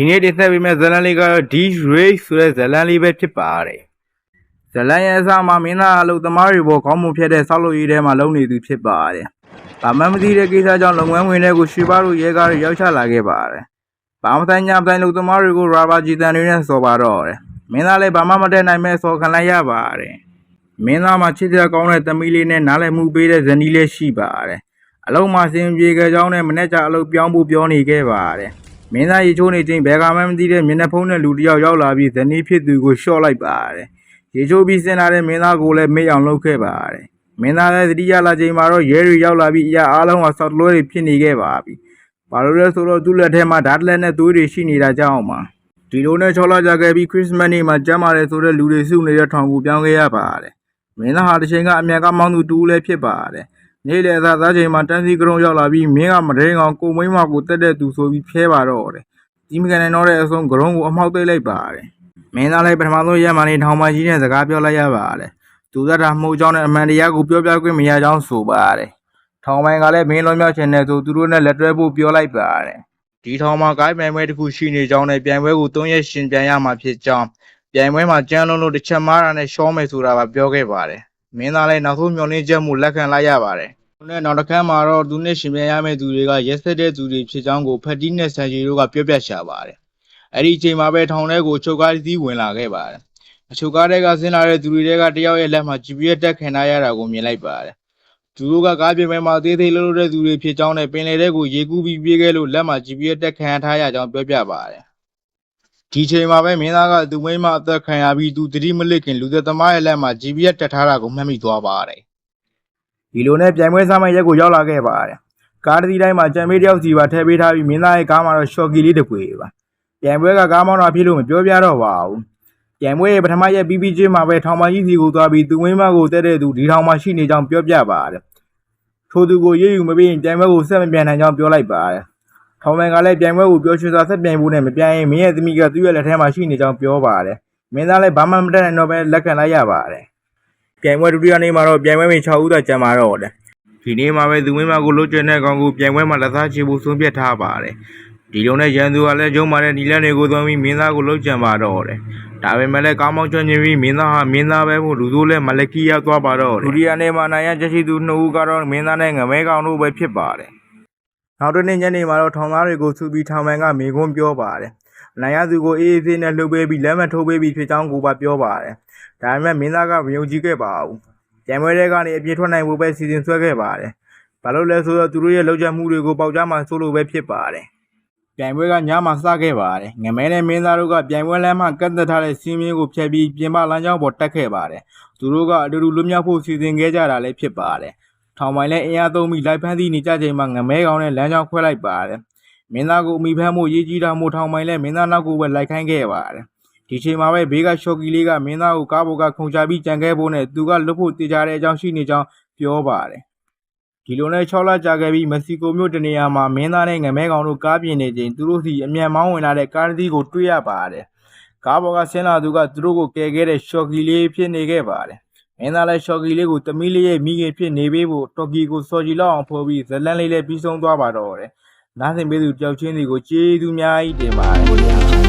ဒီနေ့တင်ဆက်ပေးမယ့်ဇာတ်လမ်းလေးကတော့ D Race ဆိုတဲ့ဇာတ်လမ်းလေးပဲဖြစ်ပါတယ်ဇာတ်လမ်းရဲ့အစမှာမင်းသားအလုပ်သမားတွေပေါ်ခေါင်းမဖြတ်တဲ့ဆောက်လုပ်ရေးထဲမှာလုံနေသူဖြစ်ပါတယ်ဘာမှမသိတဲ့ကိစ္စကြောင့်လုပ်ငန်းဝင်တွေကိုရွှေပါတို့ရဲကားတွေရောက်ချလာခဲ့ပါတယ်ဘာမဆိုင်ညာမဆိုင်လုပ်သမားတွေကိုရာဘာဂျီတန်တွေနဲ့ဆော်ပါတော့တယ်မင်းသားလည်းဘာမှမတတ်နိုင်မဲ့ဆော်ခံလိုက်ရပါတယ်မင်းသားမှာချစ်တဲ့ကောင်းတဲ့သမီးလေးနဲ့နားလည်မှုပေးတဲ့ဇနီးလေးရှိပါတယ်အလုံးမှာစင်ပြေကြကြောင်းနဲ့မနေ့ကအလုပ်ပြောင်းဖို့ပြောနေခဲ့ပါတယ် မင်းသားရေချိုးနေချင်းဘယ်ကမှမသိတဲ့မျက်နှာဖုံးတဲ့လူတစ်ယောက်ရောက်လာပြီးဇနီးဖြစ်သူကိုရှော့လိုက်ပါတယ်။ရေချိုးပြီးဆင်းလာတဲ့မင်းသားကိုလည်းမေ့အောင်လုပ်ခဲ့ပါတယ်။မင်းသားလည်းသတိရလာချိန်မှာတော့ရဲတွေရောက်လာပြီးအရာအားလုံးကဆောက်တလွဲတွေဖြစ်နေခဲ့ပါပြီ။ဘာလို့လဲဆိုတော့သူ့လက်ထဲမှာဓာတ်လက်နဲ့သွေးတွေရှိနေတာကြောင့်ပါ။ဒီလိုနဲ့ချောလာကြခဲ့ပြီးခရစ်စမတ်နေ့မှာကျမ်းမာတယ်ဆိုတဲ့လူတွေစုနေတဲ့ထောင်ကိုပြောင်းခဲ့ရပါတယ်။မင်းသားဟာတစ်ချိန်ကအမြန်ကမောင်းသူတူလည်းဖြစ်ပါတယ်။ နေ့လေသာသားချိန်မှာတန်းစီကရုံရောက်လာပြီးမင်းကမဒိန်ကောင်ကိုမိန်းမကိုတက်တဲ့သူဆိုပြီးဖျဲပါတော့တယ်။ကြီးမကန်နိုင်တော့တဲ့အဆုံးကရုံကိုအမောက်သိပ်လိုက်ပါတယ်။မင်းသားလည်းပထမဆုံးရက်မှနေထောင်မကြီးနဲ့စကားပြောလိုက်ရပါတယ်။သူသက်တာမှုကြောင့်နဲ့အမှန်တရားကိုပြောပြခွင့်မရကြောင်းဆိုပါတယ်။ထောင်ပိုင်းကလည်းမင်းလုံးမြောက်ချင်တဲ့သူသူတို့နဲ့လက်တွဲဖို့ပြောလိုက်ပါတယ်။ဒီထောင်မှာကိုင်းမြိုင်ပွဲတစ်ခုရှိနေကြောင်းနဲ့ပြိုင်ပွဲကို၃ရက်ရှင်ပြန်ရမှာဖြစ်ကြောင်းပြိုင်ပွဲမှာကြမ်းလုံးလို့တစ်ချက်မားတာနဲ့ရှောမယ်ဆိုတာပါပြောခဲ့ပါတယ်။ မင်းသားလည်းနောက်ဆုံးမျှော်လင့်ချက်မှုလက်ခံလိုက်ရပါတယ်။သူနဲ့နောက်တစ်ခါမှာတော့သူနဲ့ရှင်ပြန်ရမယ့်သူတွေကရက်ဆက်တဲ့သူတွေဖြစ်ကြောင်းကိုဖက်တီးနဲ့ဆန်ဂျီတို့ကပြောပြချပါတယ်။အဲ့ဒီအချိန်မှာပဲထောင်ထဲကိုအချုပ်ကားတစ်စီးဝင်လာခဲ့ပါတယ်။အချုပ်ကားထဲကဆင်းလာတဲ့သူတွေကတယောက်ရဲ့လက်မှာ GPS တက်ခံထားရတာကိုမြင်လိုက်ပါတယ်။သူတို့ကကားပြင်မဲ့မှာသေးသေးလှုပ်လှုပ်တဲ့သူတွေဖြစ်ကြောင်းနဲ့ပင်လယ်ထဲကိုရေကူးပြီးပြေးခဲ့လို့လက်မှာ GPS တက်ခံထားရကြောင်းပြောပြပါတယ်။ ဒီချိန်မှာပဲမင်းသားကသူ့မိန်းမအသက်ခံရပြီးသူတတိမလစ်ခင်လူသက်သမားရဲ့လက်မှာ GPS တက်ထားတာကိုမှတ်မိသွားပါတယ်။ဒီလိုနဲ့ပြိုင်ပွဲစားမရက်ကိုရောက်လာခဲ့ပါတယ်။ကားတစ်စီးတိုင်းမှာကြံမေးတစ်ယောက်စီပါထည့်ပေးထားပြီးမင်းသားရဲ့ကားမှာတော့ရှော့ကီလေးတစ်ခွေပါ။ပြိုင်ပွဲကကားမောင်းတာဖြစ်လို့မပြောပြတော့ပါဘူး။ပြိုင်ပွဲရဲ့ပထမရက်ပြီးပြီးချင်းမှာပဲထောင်မကြီးစီကိုသွားပြီးသူ့မိန်းမကိုတက်တဲ့သူဒီထောင်မှာရှိနေကြောင်းပြောပြပါတယ်။ထိုသူကိုရေးယူမပေးရင်ပြိုင်ပွဲကိုဆက်မပြန်နိုင်ကြောင်းပြောလိုက်ပါတယ်။ ထောင်ပိုင်းကလည်းပြိုင်ပွဲကိုပြောရွှင်စွာဆက်ပြိုင်ဖို့နဲ့မပြိုင်ရင်မင်းရဲ့သမီးကသူ့ရဲ့လက်ထဲမှာရှိနေကြောင်းပြောပါတယ်။မင်းသားလည်းဘာမှမတတ်နိုင်တော့ပဲလက်ခံလိုက်ရပါတယ်။ပြိုင်ပွဲဒုတိယနေ့မှာတော့ပြိုင်ပွဲဝင်6ဦးသာကျန်ပါတော့တယ်ဒီနေ့မှာပဲသူမင်းမကိုလွတ်ကျင်တဲ့ကောင်ကိုပြိုင်ပွဲမှာလက်စားချေဖို့ဆုံးဖြတ်ထားပါတယ်ဒီလိုနဲ့ရန်သူကလည်းကျုံးမာတဲ့နီလန်းတွေကိုသုံးပြီးမင်းသားကိုလွတ်ကျင်ပါတော့တယ်ဒါပေမဲ့လည်းကောင်းမောင်းကျွမ်းကျင်ပြီးမင်းသားဟာမင်းသားပဲမို့လူစိုးလည်းမလက်ကီရောက်သွားပါတော့တယ်ဒုတိယနေ့မှာနိုင်ရချက်ရှိသူ2ဦးကတော့မင်းသားနဲ့ငမဲကောင်တို့ပဲဖြစ်ပါတယ် နောက်တစ်နေ့ညနေမှာတော့ထောင်သားတွေကိုစုပြီးထောင်ပန်ကမေခွန်းပြောပါတယ်နိုင်ရသူကိုအေးအေးဆေးနဲ့လှုပ်ပေးပြီးလက်မှတ်ထိုးပေးပြီးဖြစ်ကြောင်းကိုပါပြောပါတယ်ဒါပေမဲ့မင်းသားကမယုံကြည်ခဲ့ပါဘူး။ကြံပွဲတွေကနေအပြည့်ထွက်နိုင်ဖို့ပဲစီစဉ်ဆွဲခဲ့ပါတယ်။ဘာလို့လဲဆိုတော့သူတို့ရဲ့လောက်ကျမှုတွေကိုပေါက်ကြားမှဆိုလို့ပဲဖြစ်ပါတယ်။ပြိုင်ပွဲကညမှာစခဲ့ပါတယ်။ငမဲနဲ့မင်းသားတို့ကပြိုင်ပွဲလမ်းမှာကတ်သက်ထားတဲ့စီးမင်းကိုဖျက်ပြီးပြင်ပလမ်းကြောင်းပေါ်တက်ခဲ့ပါတယ်။သူတို့ကအတူတူလွတ်မြောက်ဖို့စီစဉ်ခဲ့ကြတာလည်းဖြစ်ပါတယ်။ ထောင်ပိုင်းလည်းအင်အားသုံးပြီးလိုက်ဖမ်းသည့်နေကြချိန်မှာငမဲကောင်နဲ့လမ်းကြောင်းခွဲလိုက်ပါတယ်။မင်းသားကိုအမိဖမ်းမှုရေးကြီးတာမို့ထောင်ပိုင်းလည်းမင်းသားနောက်ကိုပဲလိုက်ခိုင်းခဲ့ပါတယ်။ဒီချိန်မှာပဲဘေးကရှော့ကီလေးကမင်းသားကိုကားပေါ်ကခုန်ချပြီးကြံခဲ့ဖို့နဲ့သူကလွတ်ဖို့တေချာတဲ့အကြောင်းရှိနေကြောင်းပြောပါတယ်။ဒီလိုနဲ့6လကြာခဲ့ပြီးမက္ကဆီကိုမြို့တနေရာမှာမင်းသားနဲ့ငမဲကောင်တို့ကားပြင်နေချိန်သူတို့စီအမြန်မောင်းဝင်လာတဲ့ကားတစ်စီးကိုတွေ့ရပါတယ်။ကားပေါ်ကဆင်းလာသူကသူတို့ကိုကယ်ခဲ့တဲ့ရှော့ကီလေးဖြစ်နေခဲ့ပါတယ်။ မင်းသားလည်းရှော့ကီလေးကိုတမီးလေးရဲ့မိခင်ဖြစ်နေပေးဖို့တော်ကီကိုစော်ကြည်လောက်အောင်ဖော်ပြီးဇလန်လေးလည်းပြီးဆုံးသွားပါတော့တယ်။နားဆင်ပေးသူတယောက်ချင်းစီကိုကျေးဇူးများကြီးတင်ပါတယ်ခင်ဗျာ။